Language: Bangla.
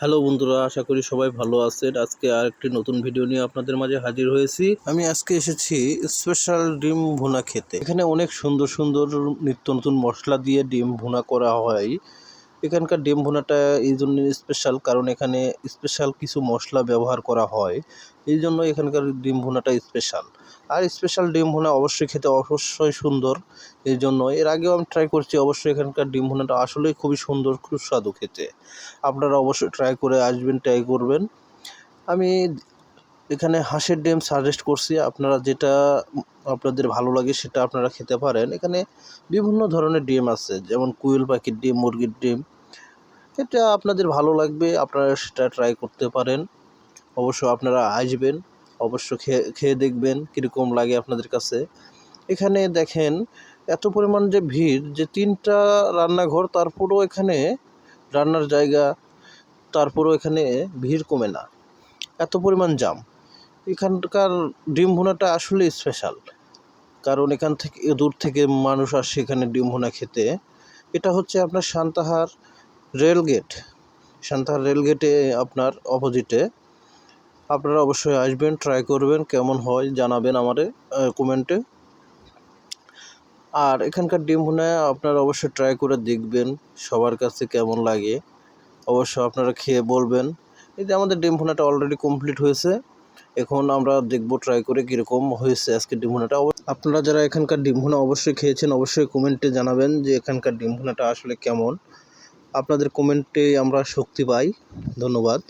হ্যালো বন্ধুরা, আশা করি সবাই ভালো আছেন। আজকে আর একটি নতুন ভিডিও নিয়ে আপনাদের মাঝে হাজির হয়েছি। আমি আজকে এসেছি স্পেশাল ডিম ভুনা খেতে। এখানে অনেক সুন্দর সুন্দর নিত্য নতুন মশলা দিয়ে ডিম ভুনা করা হয়। এখানকার ডিম ভুনাটা এই জন্য স্পেশাল কারণ এখানে স্পেশাল কিছু মশলা ব্যবহার করা হয়। এই জন্য এখানকার ডিম ভুনাটা স্পেশাল আর স্পেশাল ডিম ভুনা অবশ্যই খেতে অবশ্যই সুন্দর। এই জন্য এর আগেও আমি ট্রাই করছি, অবশ্যই এখানকার ডিম ভুনাটা আসলেই খুবই সুন্দর খুব স্বাদু খেতে। আপনারা অবশ্যই ট্রাই করে আসবেন ট্রাই করবেন। আমি এখানে হাঁসের ডিম সাজেস্ট করছি, আপনারা যেটা আপনাদের ভালো লাগে সেটা আপনারা খেতে পারেন। এখানে বিভিন্ন ধরনের ডিম আছে, যেমন কুইল পাখির ডিম, মুরগির ডিম। এটা আপনাদের ভালো লাগবে, আপনারা সেটা ট্রাই করতে পারেন। অবশ্য আপনারা আসবেন। অবশ্য খেয়ে খেয়ে দেখবেন কীরকম লাগে আপনাদের কাছে। এখানে দেখেন, এত পরিমাণ যে ভিড়, যে তিনটা রান্নাঘর, তারপরেও এখানে রান্নার জায়গা, তারপরেও এখানে ভিড় কমে না। এত পরিমাণ জাম। এখানকার ডিম ভুনাটা আসলে স্পেশাল কারণ এখান থেকে দূর থেকে মানুষ আসে এখানে ডিম ভুনা খেতে। এটা হচ্ছে আপনার সান্তাহার রেলগেট। সান্তাহার রেলগেটে আপনার অপোজিটে আপনারা অবশ্যই আসবেন ট্রাই করবেন, কেমন হয় জানাবেন আমারে কমেন্টে আর এখানকার ডিম ভুনা আপনারা অবশ্যই ট্রাই করে দেখবেন, সবার কাছে কেমন লাগে। অবশ্য আপনারা খেয়ে বলবেন। এই যে আমাদের ডিম ভুনাটা অলরেডি কমপ্লিট হয়েছে, এখন আমরা দেখব ট্রাই করে কীরকম হয়েছে আজকে ডিম ভুনাটা। আপনারা যারা এখানকার ডিম ভুনা অবশ্যই খেয়েছেন, অবশ্যই কমেন্টে জানাবেন যে এখানকার ডিম ভুনাটা আসলে কেমন। আপনাদের কমেন্টে আমরা শক্তি পাই। ধন্যবাদ।